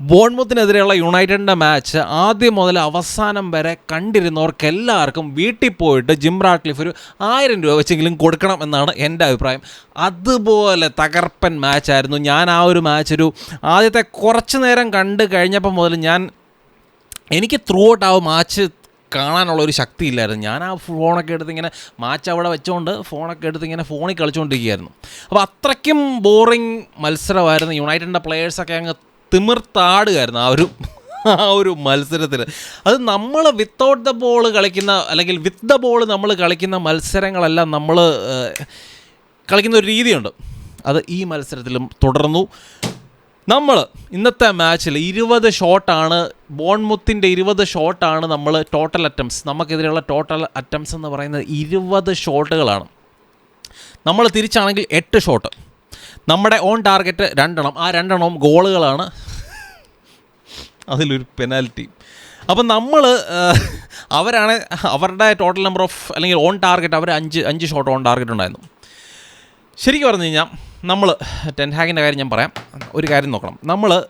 ബോൺമുത്തിനെതിരെയുള്ള യുണൈറ്റഡിന്റെ മാച്ച് ആദ്യം മുതൽ അവസാനം വരെ കണ്ടിരുന്നവർക്ക് എല്ലാവർക്കും വീട്ടിൽ പോയിട്ട് ജിം റാട്ട്ലിഫ് ഒരു ആയിരം രൂപ വെച്ചെങ്കിലും കൊടുക്കണം എന്നാണ് എന്റെ അഭിപ്രായം. അതുപോലെ തകർപ്പൻ മാച്ചായിരുന്നു ഞാൻ ആ ഒരു മാച്ച് ഒരു ആദ്യത്തെ കുറച്ച് നേരം കണ്ട് കഴിഞ്ഞപ്പോൾ മുതൽ ഞാൻ എനിക്ക് ത്രൂ ഔട്ട് ആ മാച്ച് കാണാനുള്ള ഒരു ശക്തി ഇല്ലായിരുന്നു. ഞാൻ ആ ഫോണൊക്കെ എടുത്ത് ഇങ്ങനെ മാച്ച് അവിടെ വെച്ചുകൊണ്ട് ഫോണൊക്കെ എടുത്ത് ഇങ്ങനെ ഫോണിൽ കളിച്ചുകൊണ്ടിരിക്കുകയായിരുന്നു അപ്പോൾ അത്രയ്ക്കും ബോറിങ് മത്സരമായിരുന്നു. യുണൈറ്റഡിന്റെ പ്ലെയേഴ്സൊക്കെ അങ്ങ് തിമിർത്താടുകയായിരുന്നു ആ ഒരു ആ ഒരു മത്സരത്തിൽ അത് നമ്മൾ വിത്തൗട്ട് ദ ബോൾ കളിക്കുന്ന അല്ലെങ്കിൽ വിത്ത് ദ ബോൾ നമ്മൾ കളിക്കുന്ന മത്സരങ്ങളെല്ലാം നമ്മൾ കളിക്കുന്ന ഒരു രീതിയുണ്ട്. അത് ഈ മത്സരത്തിലും തുടർന്നു. നമ്മൾ ഇന്നത്തെ മാച്ചിൽ ഇരുപത് ഷോട്ടാണ് ബോൺമുത്തിന്റെ ഇരുപത് ഷോട്ടാണ് നമ്മൾ ടോട്ടൽ അറ്റംപ്റ്റ്സ് നമുക്കെതിരെയുള്ള ടോട്ടൽ അറ്റംപ്റ്റ്സ് എന്ന് പറയുന്നത് ഇരുപത് ഷോട്ടുകളാണ് നമ്മൾ തിരിച്ചാണെങ്കിൽ എട്ട് ഷോട്ട് നമ്മുടെ ഓൺ ടാർഗറ്റ് രണ്ടെണ്ണം. ആ രണ്ടെണ്ണവും ഗോളുകളാണ്. അതിലൊരു പെനാൽറ്റി അപ്പം നമ്മൾ അവരാണ് അവരുടെ ടോട്ടൽ നമ്പർ ഓഫ് അല്ലെങ്കിൽ ഓൺ ടാർഗറ്റ് അവർ അഞ്ച് അഞ്ച് ഷോട്ട് ഓൺ ടാർഗറ്റ് ഉണ്ടായിരുന്നു. ശരിക്കും പറഞ്ഞു കഴിഞ്ഞാൽ നമ്മൾ ടെൻഹാഗിന്റെ കാര്യം ഞാൻ പറയാം. ഒരു കാര്യം നോക്കണം. നമ്മൾ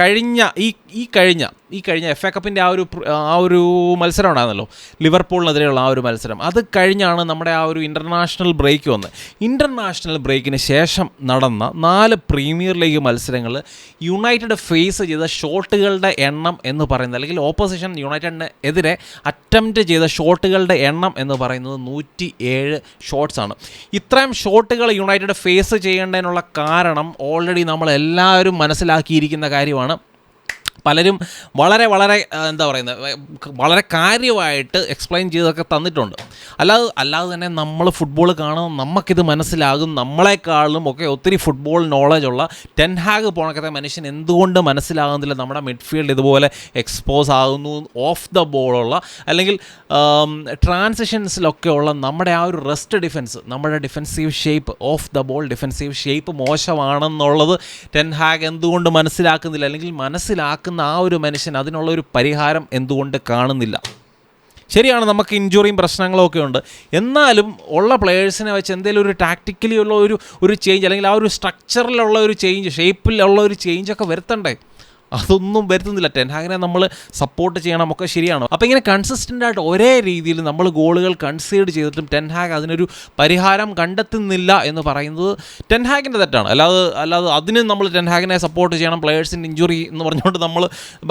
കഴിഞ്ഞ ഈ ഈ കഴിഞ്ഞ ഈ കഴിഞ്ഞ എഫ് എ കപ്പിന്റെ ആ ഒരു ആ ഒരു മത്സരം ഉണ്ടായിരുന്നല്ലോ. ലിവർപൂളിനെതിരെയുള്ള ആ ഒരു മത്സരം. അത് കഴിഞ്ഞാണ് നമ്മുടെ ആ ഒരു ഇന്റർനാഷണൽ ബ്രേക്ക് വന്നത് ഇന്റർനാഷണൽ ബ്രേക്കിന് ശേഷം നടന്ന നാല് പ്രീമിയർ ലീഗ് മത്സരങ്ങൾ യുണൈറ്റഡ് ഫേസ് ചെയ്ത ഷോട്ടുകളുടെ എണ്ണം എന്ന് പറയുന്നത് അല്ലെങ്കിൽ ഓപ്പോസിഷൻ യുണൈറ്റഡിന് എതിരെ അറ്റംപ്റ്റ് ചെയ്ത ഷോട്ടുകളുടെ എണ്ണം എന്ന് പറയുന്നത് നൂറ്റി ഏഴ് ഷോട്ട്സാണ് ഇത്രയും ഷോട്ടുകൾ യുണൈറ്റഡ് ഫേസ് ചെയ്യേണ്ടതിനുള്ള കാരണം ഓൾറെഡി നമ്മൾ എല്ലാവരും മനസ്സിലാക്കിയിരിക്കുന്ന കാര്യമാണ്. പലരും വളരെ വളരെ എന്താ പറയുന്നത് വളരെ കാര്യമായിട്ട് എക്സ്പ്ലെയിൻ ചെയ്തൊക്കെ തന്നിട്ടുണ്ട്. അല്ലാതെ അല്ലാതെ തന്നെ നമ്മൾ ഫുട്ബോൾ കാണും നമുക്കിത് മനസ്സിലാകും. നമ്മളെക്കാളും ഒക്കെ ഒത്തിരി ഫുട്ബോൾ നോളജ് ഉള്ള ടെൻഹാഗ് പോണക്കത്തെ മനുഷ്യൻ എന്തുകൊണ്ട് മനസ്സിലാകുന്നില്ല? നമ്മുടെ മിഡ്ഫീൽഡ് ഇതുപോലെ എക്സ്പോസ് ആകുന്നു ഓഫ് ദ ബോളുള്ള അല്ലെങ്കിൽ ട്രാൻസിഷൻസിലൊക്കെ ഉള്ള നമ്മുടെ ആ ഒരു റെസ്റ്റ് ഡിഫൻസ് നമ്മുടെ defensive shape off the ball defensive shape മോശമാണെന്നുള്ളത് Ten Hag എന്തുകൊണ്ട് മനസ്സിലാക്കുന്നില്ല? അല്ലെങ്കിൽ മനസ്സിലാക്കുന്ന ആ ഒരു മനുഷ്യൻ അതിനുള്ള ഒരു പരിഹാരം എന്തുകൊണ്ട് കാണുന്നില്ല? ശരിയാണ് നമുക്ക് ഇഞ്ചുറിയും പ്രശ്നങ്ങളും ഒക്കെ ഉണ്ട്. എന്നാലും ഉള്ള പ്ലെയേഴ്സിനെ വെച്ച് എന്തെങ്കിലും ഒരു ടാക്റ്റിക്കലി ഉള്ള ഒരു ഒരു ചേഞ്ച് അല്ലെങ്കിൽ ആ ഒരു സ്ട്രക്ചറിലുള്ള ഒരു ചേഞ്ച് ഷേപ്പിലുള്ള ഒരു ചേഞ്ച് ഒക്കെ വരുത്തണ്ടേ? അതൊന്നും വരുത്തുന്നില്ല. ടെൻഹാഗിനെ നമ്മൾ സപ്പോർട്ട് ചെയ്യണം ഒക്കെ ശരിയാണ്. അപ്പോൾ ഇങ്ങനെ കൺസിസ്റ്റന്റ് ആയിട്ട് ഒരേ രീതിയിൽ നമ്മൾ ഗോളുകൾ കൺസീഡ് ചെയ്തിട്ടും ടെൻഹാഗ് അതിനൊരു പരിഹാരം കണ്ടെത്തുന്നില്ല എന്ന് പറയുന്നത് ടെൻഹാഗിന്റെ തെറ്റാണ്. അല്ലാതെ അല്ലാതെ അതിന് നമ്മൾ ടെൻഹാഗിനെ സപ്പോർട്ട് ചെയ്യണം. പ്ലെയേഴ്സിന്റെ ഇഞ്ചുറി എന്ന് പറഞ്ഞുകൊണ്ട് നമ്മൾ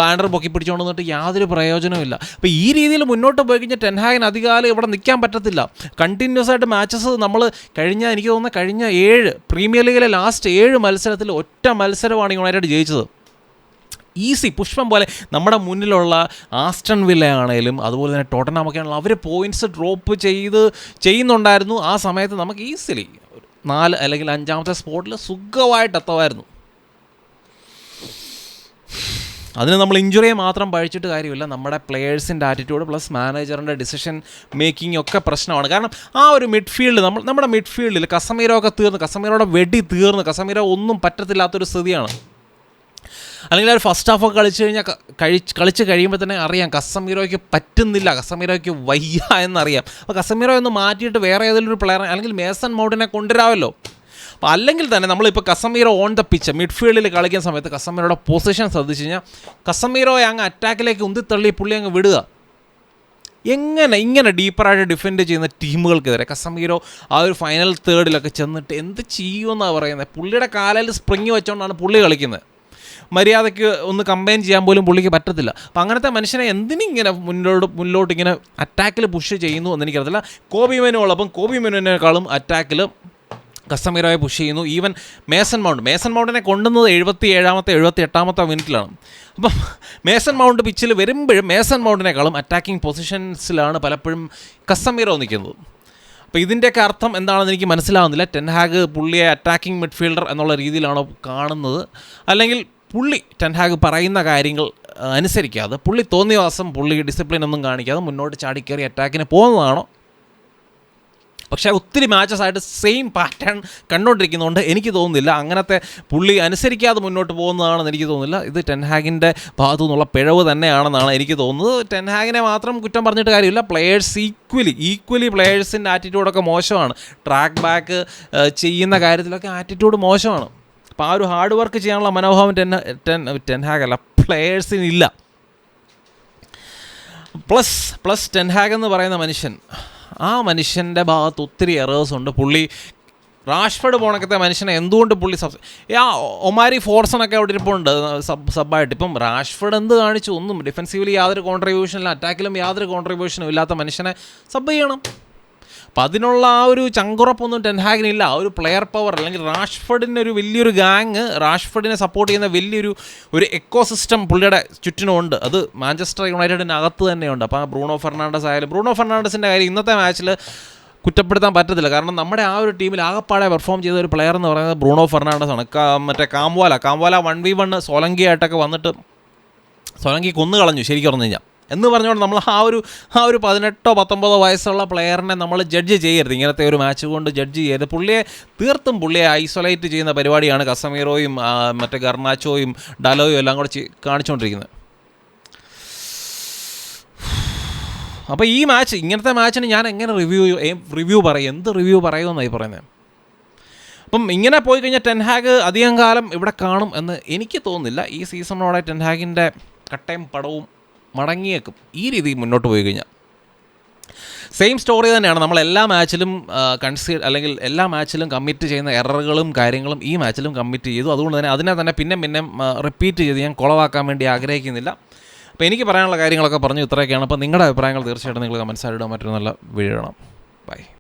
ബാനർ പൊക്കി പിടിച്ചുകൊണ്ട് നിന്നിട്ട് യാതൊരു പ്രയോജനവുമില്ല അപ്പോൾ ഈ രീതിയിൽ മുന്നോട്ട് പോയി കഴിഞ്ഞാൽ ടെൻഹാഗിന് അധികാലം ഇവിടെ നിൽക്കാൻ പറ്റത്തില്ല. കണ്ടിന്യൂസ് ആയിട്ട് മാച്ചസ് നമ്മൾ കഴിഞ്ഞ എനിക്ക് തോന്നുന്ന കഴിഞ്ഞ ഏഴ് പ്രീമിയർ ലീഗിലെ ലാസ്റ്റ് ഏഴ് മത്സരത്തിൽ ഒറ്റ മത്സരമാണ് യുണൈറ്റഡ് ജയിച്ചത്. ഈസി പുഷ്പം പോലെ നമ്മുടെ മുന്നിലുള്ള ആസ്റ്റൺ വില്ല ആണേലും അതുപോലെ തന്നെ ടോട്ടനാമൊക്കെ ആണെങ്കിലും അവർ പോയിന്റ്സ് ഡ്രോപ്പ് ചെയ്ത് ചെയ്യുന്നുണ്ടായിരുന്നു. ആ സമയത്ത് നമുക്ക് ഈസിലി നാല് അല്ലെങ്കിൽ അഞ്ചാമത്തെ സ്പോട്ടിൽ സുഖമായിട്ട് എത്തുമായിരുന്നു. അതിന് നമ്മൾ ഇഞ്ചുറിയെ മാത്രം പഴിച്ചിട്ട് കാര്യമില്ല. നമ്മുടെ പ്ലെയേഴ്സിന്റെ ആറ്റിറ്റ്യൂഡ് പ്ലസ് മാനേജറിന്റെ ഡിസിഷൻ മേക്കിംഗ് ഒക്കെ പ്രശ്നമാണ്. കാരണം ആ ഒരു മിഡ്ഫീൽഡ് നമ്മൾ നമ്മുടെ മിഡ്ഫീൽഡിൽ കസമീരോ ഒക്കെ തീർന്ന് കസമീരോടെ വെടി തീർന്ന് കസമീരോ ഒന്നും പറ്റത്തില്ലാത്തൊരു സ്ഥിതിയാണ്. അല്ലെങ്കിൽ ഒരു ഫസ്റ്റ് ഹാഫ് ഒക്കെ കളിച്ച് കഴിഞ്ഞാൽ കഴിച്ച് കളിച്ച് കഴിയുമ്പോൾ തന്നെ അറിയാം കസമീറോയ്ക്ക് പറ്റുന്നില്ല കസമീറോയ്ക്ക് വയ്യ എന്നറിയാം. അപ്പോൾ കസമീറോ ഒന്ന് മാറ്റിയിട്ട് വേറെ ഏതെങ്കിലും ഒരു പ്ലെയറെ അല്ലെങ്കിൽ മേസൺ മൗണ്ടിനെ കൊണ്ടുവരാമല്ലോ. അപ്പോൾ അല്ലെങ്കിൽ തന്നെ നമ്മളിപ്പോൾ കസമീറോ ഓൺ ദ പിച്ച് മിഡ്ഫീൽഡിൽ കളിക്കുന്ന സമയത്ത് കസമീറോയുടെ പൊസിഷൻ ശ്രദ്ധിച്ച് കഴിഞ്ഞാൽ കസമീറോയെ അങ്ങ് അറ്റാക്കിലേക്ക് ഉന്തിത്തള്ളി പുള്ളി അങ്ങ് വിടുക. എങ്ങനെ ഇങ്ങനെ ഡീപ്പറായിട്ട് ഡിഫെൻഡ് ചെയ്യുന്ന ടീമുകൾക്കെതിരെ കസമീറോ ആ ഒരു ഫൈനൽ തേർഡിലൊക്കെ ചെന്നിട്ട് എന്ത് ചെയ്യുമെന്നാണ് പറയുന്നത് പുള്ളിയുടെ കാലയിൽ സ്പ്രിങ് വെച്ചുകൊണ്ടാണ് പുള്ളി കളിക്കുന്നത്. മര്യാദയ്ക്ക് ഒന്ന് കമ്പയിൻ ചെയ്യാൻ പോലും പുള്ളിക്ക് പറ്റത്തില്ല. അപ്പം അങ്ങനത്തെ മനുഷ്യനെ എന്തിനിങ്ങനെ മുന്നോട്ട് മുന്നോട്ട് ഇങ്ങനെ അറ്റാക്കിൽ പുഷ് ചെയ്യുന്നു എന്ന് എനിക്കറിയത്തില്ല. കോബി മെനു ഉള്ളപ്പം കോബി മെനുവിനേക്കാളും അറ്റാക്കിൽ കസ്റ്റമീറായി പുഷ് ചെയ്യുന്നു. ഈവൻ മേസൺ മൗണ്ട് മേസൺ മൗണ്ടിനെ കൊണ്ടുവന്നത് എഴുപത്തി ഏഴാമത്തെ എഴുപത്തി എട്ടാമത്തെ മിനിറ്റിലാണ്. അപ്പം മേസൺ മൗണ്ട് പിച്ചിൽ വരുമ്പോഴും മേസൺ മൗണ്ടിനേക്കാളും അറ്റാക്കിംഗ് പൊസിഷൻസിലാണ് പലപ്പോഴും കസ്റ്റമീറോ നിൽക്കുന്നത്. അപ്പോൾ ഇതിന്റെയൊക്കെ അർത്ഥം എന്താണെന്ന് എനിക്ക് മനസ്സിലാവുന്നില്ല. ടെൻഹാഗ് പുള്ളിയെ അറ്റാക്കിംഗ് മിഡ്ഫീൽഡർ എന്നുള്ള രീതിയിലാണോ കാണുന്നത്. അല്ലെങ്കിൽ പുള്ളി ടെൻഹാഗ് പറയുന്ന കാര്യങ്ങൾ അനുസരിക്കാതെ പുള്ളി തോന്നിയ ദിവസം പുള്ളി ഡിസിപ്ലിൻ ഒന്നും കാണിക്കാതെ മുന്നോട്ട് ചാടിക്കയറി അറ്റാക്കിന് പോകുന്നതാണോ? പക്ഷേ ഒത്തിരി മാച്ചസ് ആയിട്ട് സെയിം പാറ്റേൺ കണ്ടുകൊണ്ടിരിക്കുന്നതുകൊണ്ട് എനിക്ക് തോന്നുന്നില്ല. അങ്ങനത്തെ പുള്ളി അനുസരിക്കാതെ മുന്നോട്ട് പോകുന്നതാണെന്ന് എനിക്ക് തോന്നുന്നില്ല. ഇത് ടെൻഹാഗിന്റെ ഭാഗത്തു നിന്നുള്ള പിഴവ് തന്നെയാണെന്നാണ് എനിക്ക് തോന്നുന്നത്. ടെൻഹാഗിനെ മാത്രം കുറ്റം പറഞ്ഞിട്ട് കാര്യമില്ല. പ്ലെയേഴ്സ് ഈക്വലി ഈക്വലി പ്ലെയേഴ്സിന്റെ ആറ്റിറ്റ്യൂഡൊക്കെ മോശമാണ്. ട്രാക്ക് ബാക്ക് ചെയ്യുന്ന കാര്യത്തിലൊക്കെ ആറ്റിറ്റ്യൂഡ് മോശമാണ്. അപ്പോൾ ആ ഒരു ഹാർഡ് വർക്ക് ചെയ്യാനുള്ള മനോഭാവം ടെൻ ടെൻ ടെൻ ഹാഗ് അല്ല പ്ലെയേഴ്സിനില്ല പ്ലസ് പ്ലസ് ടെൻഹാഗ് എന്ന് പറയുന്ന മനുഷ്യൻ ആ മനുഷ്യന്റെ ഭാഗത്ത് ഒത്തിരി എറേഴ്സ് ഉണ്ട്. പുള്ളി റാഷ്ഫർഡ് പോണക്കത്തെ മനുഷ്യനെ എന്തുകൊണ്ട് പുള്ളി സബ് ആ ഒമാരി ഫോർസണൊക്കെ അവിടെ ഇരിപ്പുണ്ട് സബ് സബായിട്ട്. ഇപ്പം റാഷ്ഫർഡ് എന്ത് കാണിച്ചു? ഒന്നും ഡിഫെൻസീവ്ലി യാതൊരു കോൺട്രിബ്യൂഷനില്ല അറ്റാക്കിലും യാതൊരു കോൺട്രിബ്യൂഷനും ഇല്ലാത്ത മനുഷ്യനെ സബ് ചെയ്യണം. അപ്പം അതിനുള്ള ആ ഒരു ചങ്കുറപ്പൊന്നും ടെൻഹാഗിനില്ല ആ ഒരു പ്ലെയർ പവർ അല്ലെങ്കിൽ റാഷ്ഫർഡിന്റെ ഒരു വലിയൊരു ഗാങ് റാഷ്ഫർഡിനെ സപ്പോർട്ട് ചെയ്യുന്ന വലിയൊരു ഒരു എക്കോ സിസ്റ്റം പുള്ളിയുടെ ചുറ്റിനുമുണ്ട് അത് മാഞ്ചസ്റ്റർ യുണൈറ്റഡിന്റെ അകത്ത് തന്നെയുണ്ട്. അപ്പോൾ ആ ബ്രൂണോ ഫെർണാണ്ടസ് ആയാലും ബ്രൂണോ ഫെർണാണ്ടസിന്റെ കാര്യം ഇന്നത്തെ മാച്ചിൽ കുറ്റപ്പെടുത്താൻ പറ്റത്തില്ല. കാരണം നമ്മുടെ ആ ഒരു ടീമിൽ ആകപ്പാടെ പെർഫോം ചെയ്ത ഒരു പ്ലെയർ എന്ന് പറയുന്നത് ബ്രൂണോ ഫെർണാണ്ടസ് ആണ്. മറ്റേ Kambwala. Kambwala one v one Solanke ആയിട്ടൊക്കെ വന്നിട്ട് സോലങ്കി കൊന്നു കളഞ്ഞു ശരിക്കും പറഞ്ഞു കഴിഞ്ഞാൽ എന്ന് പറഞ്ഞുകൊണ്ട് നമ്മൾ ആ ഒരു ആ ഒരു പതിനെട്ടോ പത്തൊമ്പതോ വയസ്സുള്ള പ്ലെയറിനെ നമ്മൾ ജഡ്ജ് ചെയ്യരുത്. ഇങ്ങനത്തെ ഒരു മാച്ച് കൊണ്ട് ജഡ്ജ് ചെയ്യരുത്. പുള്ളിയെ തീർത്തും പുള്ളിയെ ഐസൊലേറ്റ് ചെയ്യുന്ന പരിപാടിയാണ് കസമീറോയും മറ്റേ ഗർണാച്ചോയും ഡലോയും എല്ലാം കൂടെ കാണിച്ചുകൊണ്ടിരിക്കുന്നത്. അപ്പോൾ ഈ മാച്ച് ഇങ്ങനത്തെ മാച്ചിന് ഞാൻ എങ്ങനെ റിവ്യൂ റിവ്യൂ പറയും? എന്ത് റിവ്യൂ പറയുമെന്നായി പറയുന്നത്? അപ്പം ഇങ്ങനെ പോയി കഴിഞ്ഞാൽ ടെൻഹാഗ് അധികം കാലം ഇവിടെ കാണും എന്ന് എനിക്ക് തോന്നുന്നില്ല. ഈ സീസണോടെ ടെൻഹാഗിന്റെ കട്ടയും പടവും മടങ്ങിയേക്കും. ഈ രീതിയിൽ മുന്നോട്ട് പോയി കഴിഞ്ഞാൽ. സെയിം സ്റ്റോറി തന്നെയാണ്. നമ്മൾ എല്ലാ മാച്ചിലും കൺസീഡ് അല്ലെങ്കിൽ എല്ലാ മാച്ചിലും കമ്മിറ്റ് ചെയ്യുന്ന എററുകളും കാര്യങ്ങളും ഈ മാച്ചിലും കമ്മിറ്റ് ചെയ്തു. അതുകൊണ്ട് തന്നെ അതിനെ തന്നെ പിന്നെ പിന്നെ റിപ്പീറ്റ് ചെയ്ത് ഞാൻ കുളവാക്കാൻ വേണ്ടി ആഗ്രഹിക്കുന്നില്ല. അപ്പോൾ എനിക്ക് പറയാനുള്ള കാര്യങ്ങളൊക്കെ പറഞ്ഞു ഇത്രയൊക്കെയാണ്. അപ്പോൾ നിങ്ങളുടെ അഭിപ്രായങ്ങൾ തീർച്ചയായിട്ടും നിങ്ങൾ കമൻസായിട്ട് മറ്റൊരു നല്ല വീഴണം ബൈ